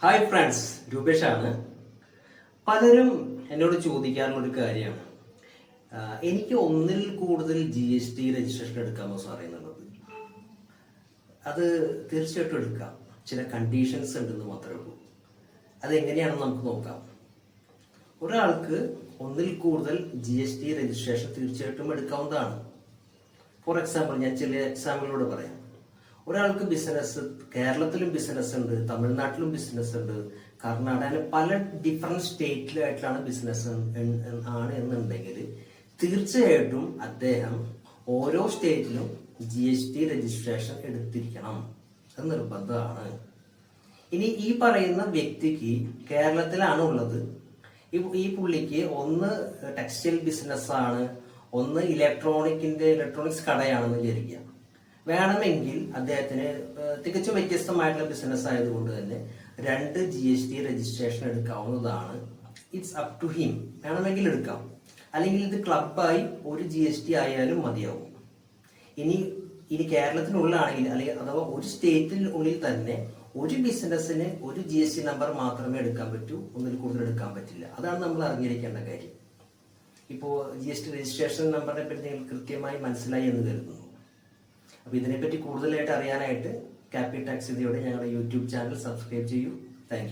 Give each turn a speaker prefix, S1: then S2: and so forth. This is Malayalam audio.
S1: ഹായ് ഫ്രണ്ട്സ് രൂപേഷാണ് പലരും എന്നോട് ചോദിക്കാറുള്ള ഒരു കാര്യമാണ്. എനിക്ക് ഒന്നിൽ കൂടുതൽ ജി എസ് ടി രജിസ്ട്രേഷൻ എടുക്കാമോ സാറേ എന്നുള്ളത്. അത് തീർച്ചയായിട്ടും എടുക്കാം. ചില കണ്ടീഷൻസ് ഉണ്ടെന്ന് മാത്രമേ ഉള്ളൂ. അതെങ്ങനെയാണെന്ന് നമുക്ക് നോക്കാം. ഒരാൾക്ക് ഒന്നിൽ കൂടുതൽ ജി എസ് ടി രജിസ്ട്രേഷൻ തീർച്ചയായിട്ടും എടുക്കാവുന്നതാണ്. ഫോർ എക്സാമ്പിൾ ഞാൻ ചില എക്സാമ്പിളിലൂടെ പറയാം. ഒരാൾക്ക് ബിസിനസ് കേരളത്തിലും ബിസിനസ് ഉണ്ട് തമിഴ്നാട്ടിലും ബിസിനസ് ഉണ്ട് കർണാടകയിലെ പല ഡിഫറെന്റ് സ്റ്റേറ്റിലായിട്ടാണ് ബിസിനസ് ആണ് എന്നുണ്ടെങ്കിൽ തീർച്ചയായിട്ടും അദ്ദേഹം ഓരോ സ്റ്റേറ്റിലും ജി എസ് ടി രജിസ്ട്രേഷൻ എടുത്തിരിക്കണം. അത് നിർബന്ധമാണ്. ഇനി ഈ പറയുന്ന വ്യക്തിക്ക് കേരളത്തിലാണ് ഉള്ളത്. ഈ പുള്ളിക്ക് ഒന്ന് ടെക്സ്റ്റൈൽ ബിസിനസ് ആണ് ഒന്ന് ഇലക്ട്രോണിക്കിന്റെ ഇലക്ട്രോണിക്സ് കടയാണെന്ന് വിചാരിക്കുക. വേണമെങ്കിൽ അദ്ദേഹത്തിന് തികച്ചും വ്യത്യസ്തമായിട്ടുള്ള ബിസിനസ് ആയതുകൊണ്ട് തന്നെ രണ്ട് ജി എസ് ടി രജിസ്ട്രേഷൻ എടുക്കാവുന്നതാണ്. ഇറ്റ്സ് അപ് ടു ഹിം വേണമെങ്കിൽ എടുക്കാം. അല്ലെങ്കിൽ ഇത് ക്ലബായി ഒരു ജി ടി ആയാലും മതിയാവും. ഇനി ഇനി കേരളത്തിനുള്ളാണെങ്കിൽ അല്ലെങ്കിൽ അഥവാ ഒരു സ്റ്റേറ്റിനുള്ളിൽ തന്നെ ഒരു ബിസിനസ്സിന് ഒരു ജി എസ് ടി നമ്പർ മാത്രമേ എടുക്കാൻ പറ്റൂ ഒന്നിൽ കൂടുതൽ എടുക്കാൻ പറ്റില്ല. അതാണ് നമ്മൾ അറിഞ്ഞിരിക്കേണ്ട കാര്യം. ഇപ്പോൾ ജി എസ് ടി രജിസ്ട്രേഷൻ നമ്പറിനെ പറ്റി നിങ്ങൾ കൃത്യമായി മനസ്സിലായി എന്ന് കരുതുന്നു. അപ്പോൾ ഇതിനെപ്പറ്റി കൂടുതലായിട്ട് അറിയാനായിട്ട് ക്യാപി ടാക്സ് ഞങ്ങളുടെ യൂട്യൂബ് ചാനൽ സബ്സ്ക്രൈബ് ചെയ്യൂ. താങ്ക്